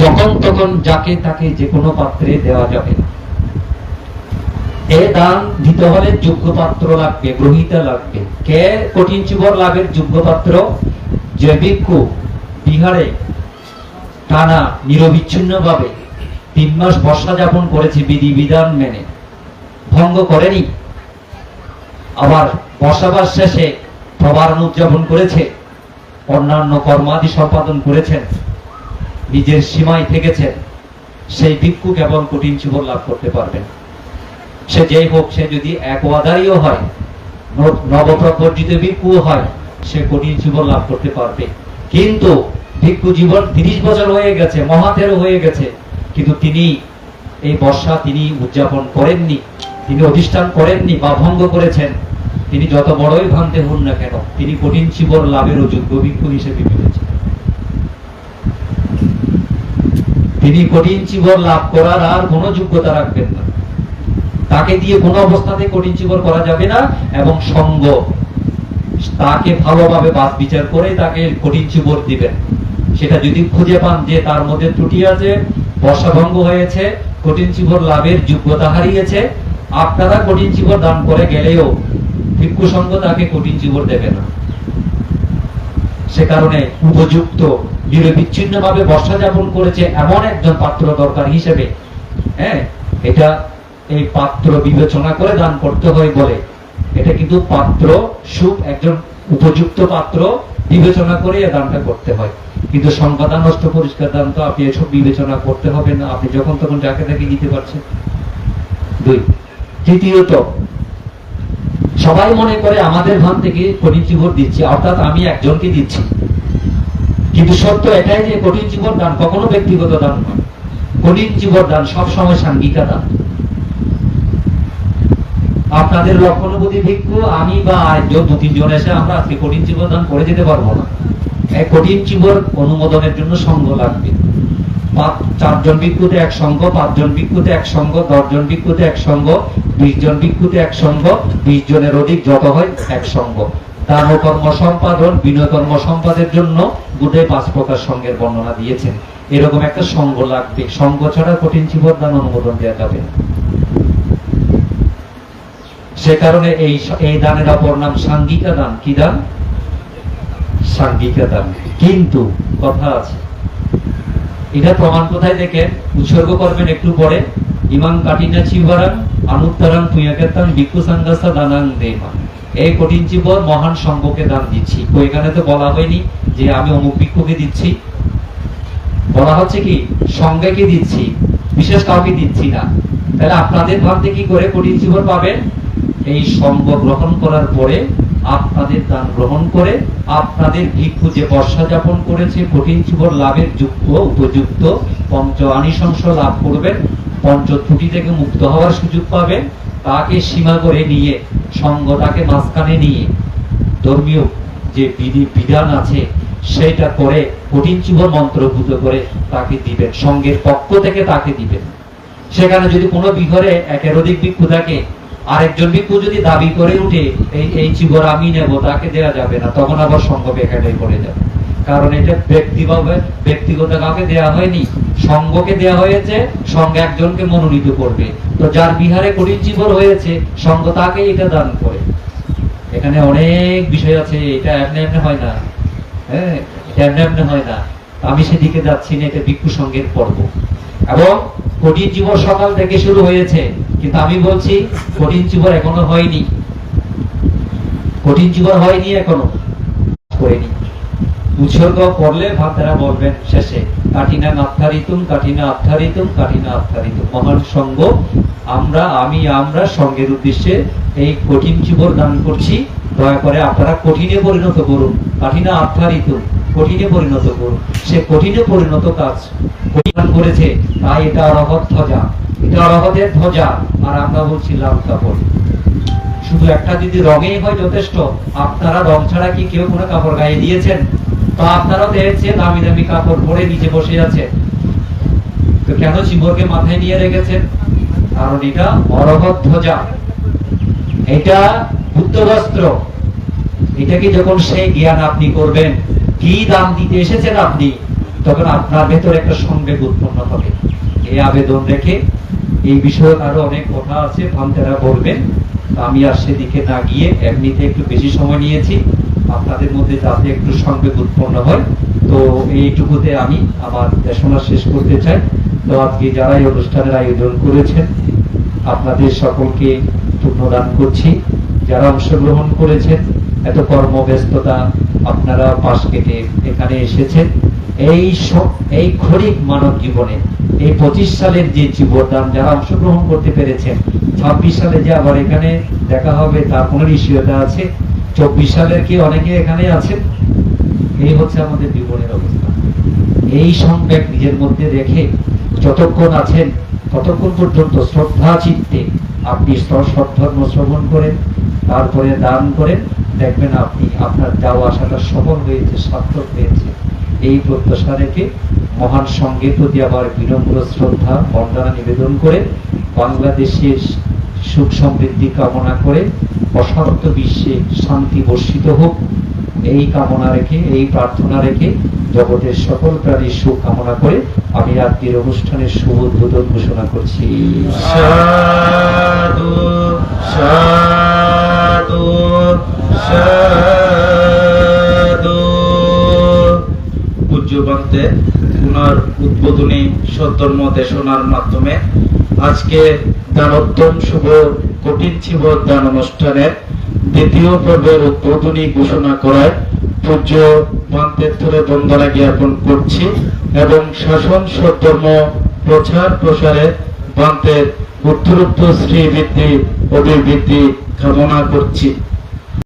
যখন তখন যাকে তাকে যে কোনো পাত্রে দেওয়া যাবে। এ দান দিতে হলে যোগ্য পাত্র লাগবে, গ্রহিতা লাগবে। কে কঠিন চিবর লাভের যোগ্য পাত্র যে ভিক্ষু বিহারে টানা নিরবিচ্ছিন্ন ভাবে তিন মাস বর্ষা যাপন করেছে বিধি বিধান মেনে। ভঙ্গ করেনি? আবার বর্ষাবাস শেষে প্রবারণ উদযাপন করেছে? অন্যান্য কর্মাদি সম্পাদন করেছেন? নিজের সীমায় থেকেছেন সেই ভিক্ষু কেবল কঠিন জীবন লাভ করতে পারবেন সে যেই হোক, সে যদি এক ওয়াদারিও হয় নবপ্রবর্জিত ভিক্ষু হয়, সে কঠিন জীবন লাভ করতে পারবে। কিন্তু ভিক্ষু জীবন তিরিশ বছর হয়ে গেছে, মহাতেরও হয়ে গেছে, কিন্তু তিনি এই বর্ষা তিনি উদযাপন করেননি, তিনি অধিষ্ঠান করেননি বা ভঙ্গ করেছেন। তিনি যত বড়ই ভান্তে হন না কেন, তিনি কঠিন জীবন লাভেরও যোগ্য ভিক্ষু হিসেবে বিবেচিত। তিনি কঠিন জীবন লাভ করার আর কোনো যোগ্যতা রাখবেন না। তাকে দিয়ে কোনো অবস্থাতে কঠিন জীবন করা যাবে না এবং সঙ্গ। তাকে ভালোভাবে বাদ বিচার করে তাকে কঠিন জীবন দিবেন। সেটা যদি খুঁজে পান যে তার মধ্যে ত্রুটি আছে, বর্ষাভঙ্গ হয়েছে, কঠিন জীবন লাভের যোগ্যতা হারিয়েছে, আপনারা কঠিন জীবন দান করে গেলেও ভিক্ষু সঙ্গ তাকে কঠিন জীবন দেবে না। সে কারণে উপযুক্ত নিরবিচ্ছিন্ন ভাবে বর্ষা যাপন করেছে এমন একজন পাত্র দরকার হিসেবে হ্যাঁ? এটা এই পাত্র বিবেচনা করে দান করতে হয় বলে। এটা কিন্তু পাত্র সুখ, একজন উপযুক্ত পাত্র বিবেচনা করে দানটা করতে হয়। কিন্তু সংবাদান নষ্ট পরিষ্কার দান তো আপনি এসব বিবেচনা করতে হবে না, আপনি যখন তখন যাকে তাকে দিতে পারছেন। দুই। তৃতীয়ত, সবাই মনে করে আমাদের ভান থেকে কঠিন জীবন দিচ্ছি, অর্থাৎ আমি একজনকে দিচ্ছি। কিন্তু সত্য এটাই যে কঠিন জীবন দান কখনো ব্যক্তিগত দান নয়। কঠিন জীবন দান সবসময় সাঙ্গিকা দান। আপনাদের লক্ষণবতী ভিক্ষু, আমি বা আরেকজন দু তিনজন এসে আমরা আজকে কঠিন জীবন দান করে যেতে পারব না। এই কঠিন জীবন অনুমোদনের জন্য সঙ্গ লাগবে। চারজন ভিক্ষুতে এক সঙ্গ, পাঁচজন ভিক্ষুতে এক সঙ্গ, দশজন ভিক্ষুতে এক সঙ্গ বিশ জন ভিক্ষুতে এক সঙ্গ, বিশ জনের অধিক যত হয় এক সঙ্গ। দান ও কর্ম সম্পাদন বিনয় কর্ম সম্পাদের জন্য বুধে পাঁচ প্রকার সঙ্গের বর্ণনা দিয়েছেন। এরকম একটা সঙ্গ লাগবে। সঙ্গ ছাড়া কঠিন জীবন দান অনুমোদন দেওয়া যাবে সে কারণে এই এই দানের অপর নাম সাঙ্গিকা দান। কি দান? সাঙ্গিকা দান। কিন্তু কথা আছে। এটা প্রমাণ কোথায় দেখেন? উৎসর্গ করবেন একটু পরে। ইমাম কাটিনা চিবারাং আনুত্তরাং পুয়াকেতাং ভিক্ষু সাঙ্গাসা দানাং দেমা এই কঠিন জীবন মহান সংঘকে দান দিচ্ছি। তো এখানে তো বলা হয়নি যে আমি অমুক ভিক্ষুকে দিচ্ছি। বলা হচ্ছে কি, সঙ্গেকে দিচ্ছি, বিশেষ কাউকে দিচ্ছি না। তাহলে আপনাদের ভাবতে কি করে কঠিন জীবন পাবেন? এই সঙ্গ গ্রহণ করার পরে আপনাদের দান গ্রহণ করে আপনাদের ভিক্ষু যে বর্ষা যাপন করেছে, কঠিন জীবন লাভের যুক্ত, উপযুক্ত পঞ্চ আনিশংস লাভ করবেন পঞ্চ ত্রুটি থেকে মুক্ত হওয়ার সুযোগ পাবেন তাকে সীমা করে নিয়ে, সঙ্গটাকে মাঝখানে নিয়ে, ধর্মীয় যে বিধি, বিধান আছে, সেটা করে কঠিন জীবন মন্ত্রভূত করে তাকে দিবেন, সঙ্গের পক্ষ থেকে তাকে দিবেন। সেখানে যদি কোনো বিঘরে একের অধিক ভিক্ষু থাকে, আরেকজন ভিক্ষু যদি দাবি করে উঠে, এই এই চিবর আমি নেব, তাকে দেওয়া যাবে না, তখন আবার সঙ্গ বেকারে পড়ে যাবে। কারণ এটা ব্যক্তিভাবে, ব্যক্তিগত কাউকে দেওয়া হয়নি, সঙ্গকে দেওয়া হয়েছে, সঙ্গে একজনকে মনোনীত করবে। তো যার বিহারে কঠিন জীবন হয়েছে সঙ্গ তাকে এটা দান করে। এখানে অনেক বিষয় আছে, এটা এমনি এমনি হয় না। হ্যাঁ এটা এমনি হয় না। আমি সেদিকে যাচ্ছি না, এটা ভিক্ষু সঙ্গের পর্ব। এবং কঠিন জীবন সকাল থেকে শুরু হয়েছে, কিন্তু আমি বলছি, কঠিন জীবন এখনও হয়নি। কঠিন জীবন হয়নি এখনও। করিনি। উৎসর্গ করলে ভাতারা বলবেন শেষে। কাঠিনা আত্মারিতুম কাঠিনা আত্মারিতুম কাঠিনা আত্মারিতুম মহান সঙ্গ, আমরা, আমি, আমরা সঙ্গের উদ্দেশ্যে এই কঠিন জীবন দান করছি। দয়া করে আপনারা কঠিনে পরিণত করুন। কাঠিনা আত্মারিতুম কঠিনে পরিণত করুন। সে কঠিনে পরিণত কাজ কঠিন করেছে। তাই এটা অরহত ধ্বজা। এটা অরহতের ধ্বজা। আর আমরা বলছি লাল কাপড়। শুধু একটা যদি রঙেই হয় যথেষ্ট, আপনারা রং ছাড়া কি কেউ কোনো কাপড় গায়ে দিয়েছেন? তো আপনারাও দেখছেন, দামি দামি কাপড় পরে নিচে বসে আছে। তো কেন মাথায় নিয়ে রেখেছেন? কারণ এটা এটা বুদ্ধ বস্ত্র এটাকে যখন সেই জ্ঞান আপনি করবেন, কি দাম দিতে এসেছেন আপনি, তখন আপনার ভেতরে একটা সংবেগ উৎপন্ন হবে। এই আবেদন রেখে এই বিষয়ে আরও অনেক কথা আছে ভান্তেরা বলবেন আমি আর সেদিকে না গিয়ে এমনিতে একটু বেশি সময় নিয়েছি। আপনাদের মধ্যে যাতে একটু সংবেগ উৎপন্ন হয় তো এইটুকুতে আমি আমার দেশনা শেষ করতে চাই। তো আজকে যারা এই অনুষ্ঠানের আয়োজন করেছেন, আপনাদের সকলকে পুণ্যদান করছি। যারা অংশগ্রহণ করেছেন, এত কর্মব্যস্ততা আপনারা পাশ কেটে এখানে এসেছেন। এই এই ক্ষণিক মানব জীবনে, এই পঁচিশ সালের যে জীবনদান, যারা অংশগ্রহণ করতে পেরেছেন, ছাব্বিশ সালে যে আবার এখানে দেখা হবে, তার কোনো নিশ্চয়তা আছে। চব্বিশ সালের কি অনেকে এখানে আছেন? এই হচ্ছে আমাদের জীবনের অবস্থা। এই সংবেগ নিজের মধ্যে রেখে যতক্ষণ আছেন, ততক্ষণ পর্যন্ত শ্রদ্ধা চিত্তে আপনি স- সদ্ধর্ম শ্রবণ করেন, তারপরে দান করেন। দেখবেন আপনি আপনার যাওয়া আসাটা সফল হয়েছে, সার্থক হয়েছে। এই প্রত্যাশা রেখে মহান সঙ্গের প্রতি আবার বিনম্র শ্রদ্ধা, বন্দনা নিবেদন করে বাংলাদেশের সুখ সমৃদ্ধি কামনা করে অশান্ত বিশ্বে শান্তি বর্ষিত হোক। এই কামনা রেখে, এই প্রার্থনা রেখে জগতের সকল প্রাণীর সুখ কামনা করে আমি রাত্রির অনুষ্ঠানের শুভ উদ্বোধন ঘোষণা করছি। সাধু সাধু সাধু। পূজ্যবান্তে ওনার উদ্বোধনী সদ্ধর্ম দেশনার মাধ্যমে আজকে দানোত্তম শুভ, কঠিন শিব দান অনুষ্ঠানের দ্বিতীয় পর্বের উদ্বোধনী ঘোষণা করায় পূজ্য বান্তের ধরে বন্দনা জ্ঞাপন করছি এবং শাসন সদ্ধর্ম প্রচার প্রসারে বান্তের উত্তরোত্তর শ্রীবৃদ্ধি, অভিবৃদ্ধি কামনা করছি।